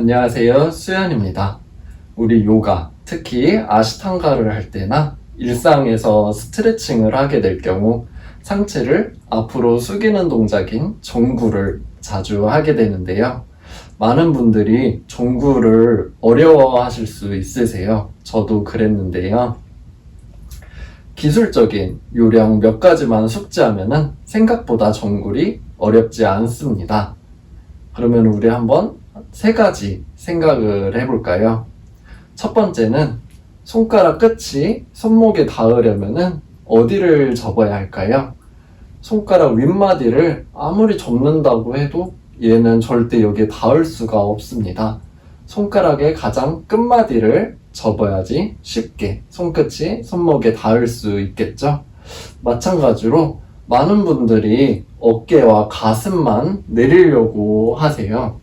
안녕하세요. 수연입니다. 우리 요가, 특히 아시탄가를 할 때나 일상에서 스트레칭을 하게 될 경우 상체를 앞으로 숙이는 동작인 종구를 자주 하게 되는데요. 많은 분들이 종구를 어려워하실 수 있으세요. 저도 그랬는데요. 기술적인 요령 몇 가지만 숙지하면은 생각보다 정굴이 어렵지 않습니다. 그러면 우리 한번 세 가지 생각을 해볼까요? 첫 번째는 손가락 끝이 손목에 닿으려면은 어디를 접어야 할까요? 손가락 윗마디를 아무리 접는다고 해도 얘는 절대 여기에 닿을 수가 없습니다. 손가락의 가장 끝마디를 접어야지 쉽게 손끝이 손목에 닿을 수 있겠죠? 마찬가지로 많은 분들이 어깨와 가슴만 내리려고 하세요.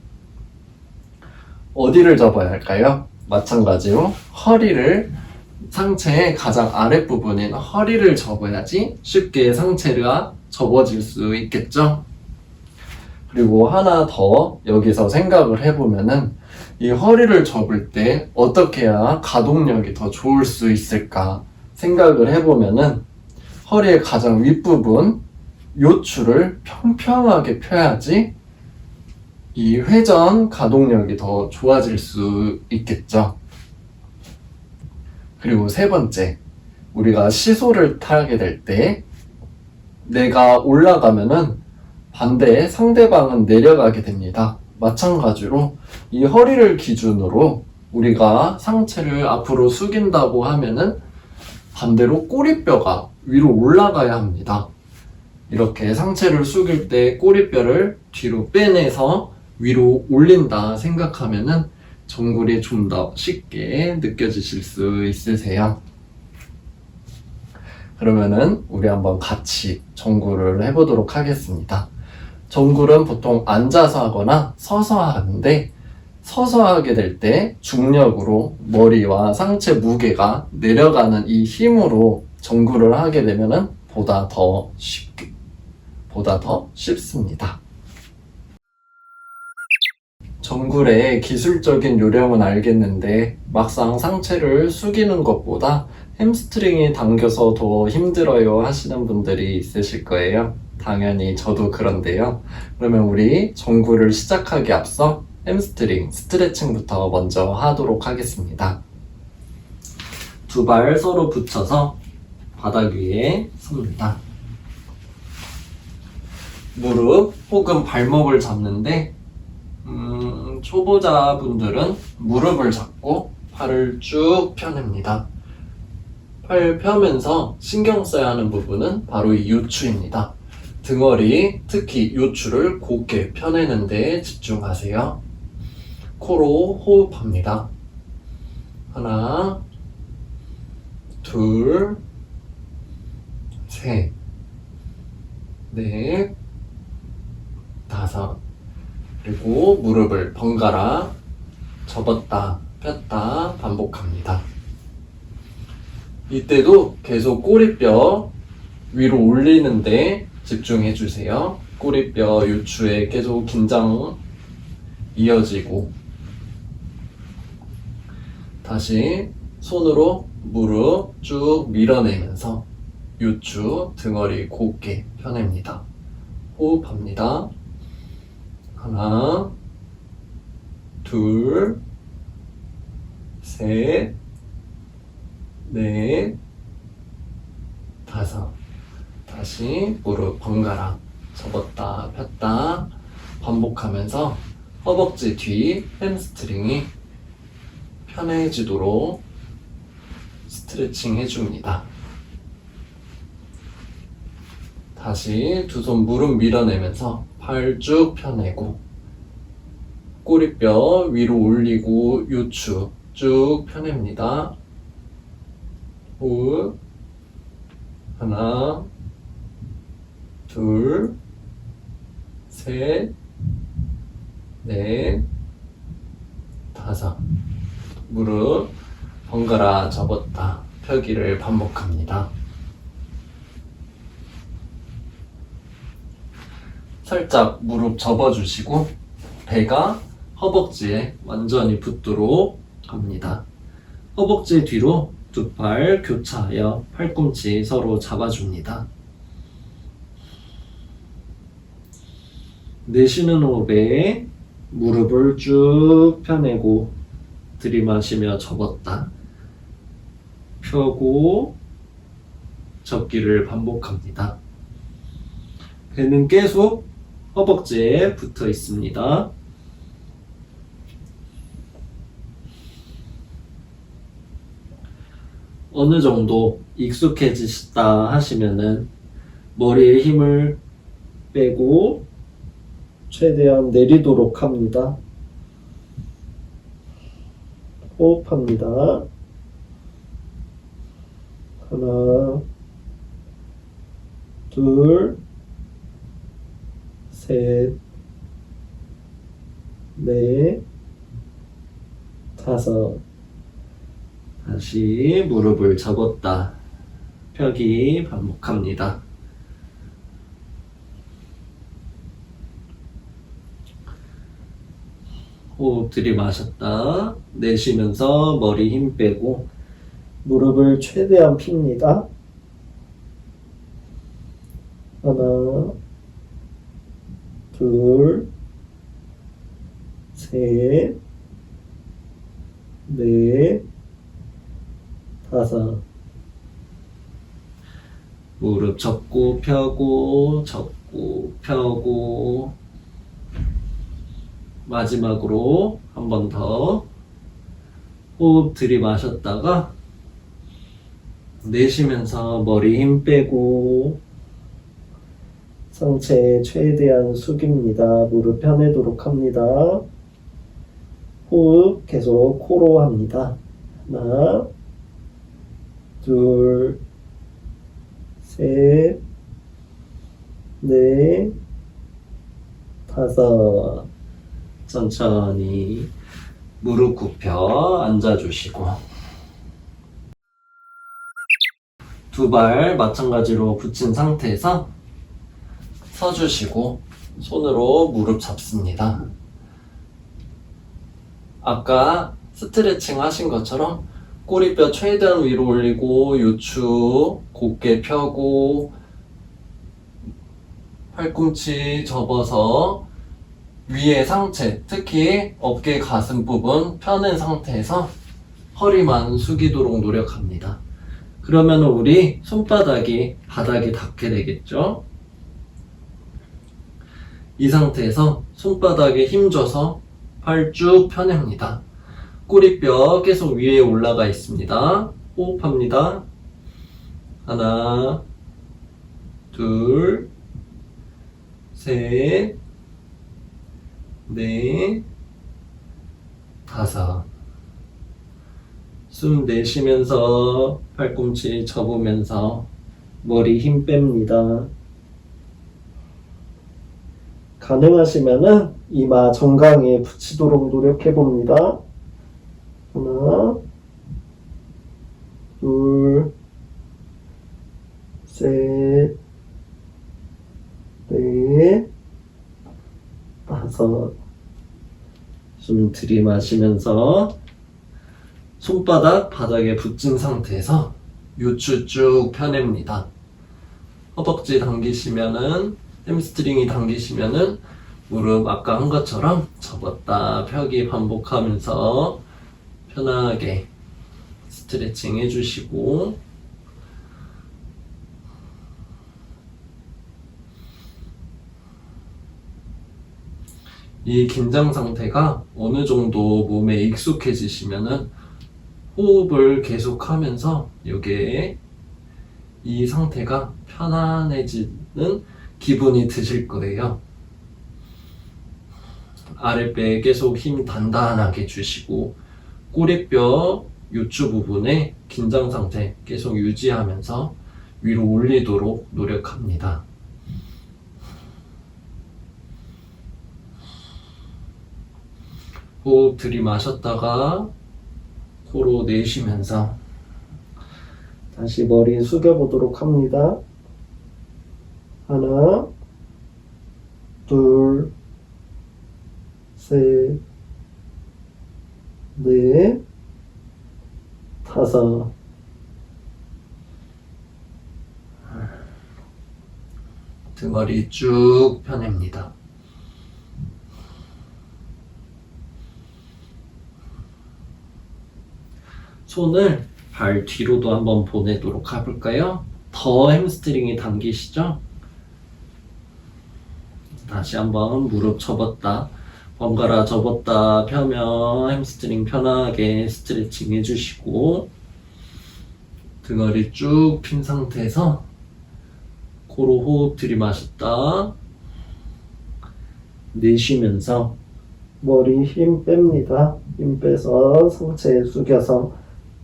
어디를 접어야 할까요? 마찬가지로 허리를 상체의 가장 아랫부분인 허리를 접어야지 쉽게 상체가 접어질 수 있겠죠? 그리고 하나 더 여기서 생각을 해보면은 이 허리를 접을 때 어떻게 해야 가동력이 더 좋을 수 있을까 생각을 해보면은 허리의 가장 윗부분 요추를 평평하게 펴야지 이 회전 가동력이 더 좋아질 수 있겠죠. 그리고 세 번째, 우리가 시소를 타게 될 때 내가 올라가면은 반대에 상대방은 내려가게 됩니다. 마찬가지로 이 허리를 기준으로 우리가 상체를 앞으로 숙인다고 하면은 반대로 꼬리뼈가 위로 올라가야 합니다. 이렇게 상체를 숙일 때 꼬리뼈를 뒤로 빼내서 위로 올린다 생각하면은 정굴이 좀 더 쉽게 느껴지실 수 있으세요. 그러면은 우리 한번 같이 정굴을 해보도록 하겠습니다. 정굴은 보통 앉아서 하거나 서서 하는데 서서 하게 될 때 중력으로 머리와 상체 무게가 내려가는 이 힘으로 정굴을 하게 되면은 보다 더 쉽게 보다 더 쉽습니다. 정굴의 기술적인 요령은 알겠는데 막상 상체를 숙이는 것보다 햄스트링이 당겨서 더 힘들어요 하시는 분들이 있으실 거예요. 당연히 저도 그런데요. 그러면 우리 정굴을 시작하기 앞서 햄스트링 스트레칭부터 먼저 하도록 하겠습니다. 두 발 서로 붙여서 바닥 위에 섭니다. 무릎 혹은 발목을 잡는데 음, 초보자분들은 무릎을 잡고 팔을 쭉 펴냅니다. 팔 펴면서 신경 써야 하는 부분은 바로 이 요추입니다. 등허리, 특히 요추를 곧게 펴내는 데 집중하세요. 코로 호흡합니다. 하나, 둘, 셋, 넷, 다섯. 무릎을 번갈아 접었다, 폈다 반복합니다. 이때도 계속 꼬리뼈 위로 올리는데 집중해 주세요. 꼬리뼈 요추에 계속 긴장 이어지고 다시 손으로 무릎 쭉 밀어내면서 요추 등허리 곧게 펴냅니다. 호흡합니다. 하나, 둘, 셋, 넷, 다섯. 다시 무릎 번갈아 접었다 폈다 반복하면서 허벅지 뒤 햄스트링이 편해지도록 스트레칭 해줍니다. 다시 두 손 무릎 밀어내면서 팔 쭉 펴내고 꼬리뼈 위로 올리고 요추 쭉 펴냅니다. 호흡 하나 둘 셋, 넷, 다섯. 무릎 번갈아 접었다 펴기를 반복합니다. 살짝 무릎 접어주시고 배가 허벅지에 완전히 붙도록 합니다. 허벅지 뒤로 두 팔 교차하여 팔꿈치 서로 잡아줍니다. 내쉬는 호흡에 무릎을 쭉 펴내고 들이마시며 접었다. 펴고 접기를 반복합니다. 배는 계속 허벅지에 붙어 있습니다. 어느 정도 익숙해지셨다 하시면은 머리에 힘을 빼고 최대한 내리도록 합니다. 호흡합니다. 하나, 둘, 셋, 넷, 다섯. 다시 무릎을 접었다. 펴기 반복합니다. 호흡 들이마셨다. 내쉬면서 머리 힘 빼고 무릎을 최대한 핍니다. 하나, 둘, 셋, 넷, 다섯. 무릎 접고 펴고 접고 펴고 마지막으로 한 번 더 호흡 들이마셨다가 내쉬면서 머리 힘 빼고 상체 최대한 숙입니다. 무릎 펴내도록 합니다. 호흡 계속 코로 합니다. 하나, 둘, 셋, 넷, 다섯. 천천히 무릎 굽혀 앉아주시고 두 발 마찬가지로 붙인 상태에서 서주시고 손으로 무릎 잡습니다. 아까 스트레칭 하신 것처럼 꼬리뼈 최대한 위로 올리고 요추 곧게 펴고 팔꿈치 접어서 위에 상체, 특히 어깨 가슴 부분 펴는 상태에서 허리만 숙이도록 노력합니다. 그러면 우리 손바닥이 바닥에 닿게 되겠죠? 이 상태에서 손바닥에 힘줘서 팔 쭉 펴냅니다. 꼬리뼈 계속 위에 올라가 있습니다. 호흡합니다. 하나, 둘, 셋, 넷, 다섯. 숨 내쉬면서 팔꿈치 접으면서 머리 힘 뺍니다. 가능하시면은 이마 정강이에 붙이도록 노력해 봅니다. 하나, 둘, 셋, 넷, 다섯. 숨 들이마시면서 손바닥 바닥에 붙인 상태에서 요추 쭉 펴냅니다. 허벅지 당기시면은 햄스트링이 당기시면은 무릎 아까 한 것처럼 접었다 펴기 반복하면서 편하게 스트레칭 해주시고 이 긴장 상태가 어느 정도 몸에 익숙해지시면은 호흡을 계속하면서 이게 이 상태가 편안해지는 기분이 드실 거예요. 아랫배에 계속 힘 단단하게 주시고 꼬리뼈 요추 부분에 긴장 상태 계속 유지하면서 위로 올리도록 노력합니다. 호흡 들이마셨다가 코로 내쉬면서 다시 머리 숙여보도록 합니다. 하나, 둘, 셋, 넷, 다섯. 등허리 쭉 펴냅니다. 손을 발 뒤로도 한번 보내도록 해볼까요? 더 햄스트링이 당기시죠? 다시 한번 무릎 접었다, 번갈아 접었다 펴면 햄스트링 편하게 스트레칭 해주시고 등허리 쭉 핀 상태에서 코로 호흡 들이마셨다 내쉬면서 머리 힘 뺍니다. 힘 빼서 상체 숙여서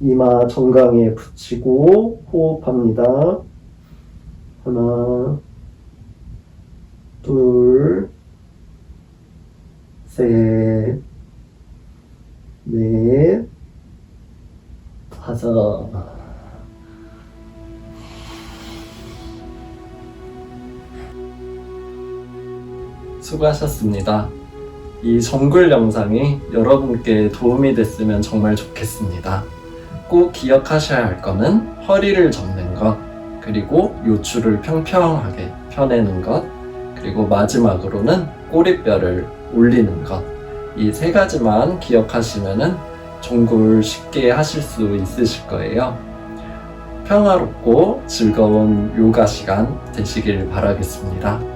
이마 정강에 붙이고 호흡합니다. 하나, 둘, 셋, 넷, 다섯. 수고하셨습니다. 이 정글 영상이 여러분께 도움이 됐으면 정말 좋겠습니다. 꼭 기억하셔야 할 거는 허리를 접는 것, 그리고 요추를 평평하게 펴내는 것, 그리고 마지막으로는 꼬리뼈를 올리는 것. 이 세 가지만 기억하시면은 종굴 쉽게 하실 수 있으실 거예요. 평화롭고 즐거운 요가 시간 되시길 바라겠습니다.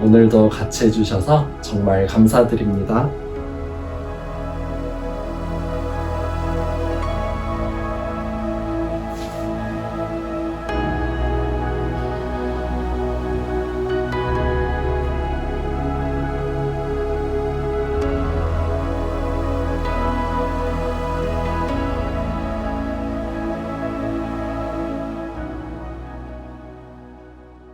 오늘도 같이 해주셔서 정말 감사드립니다.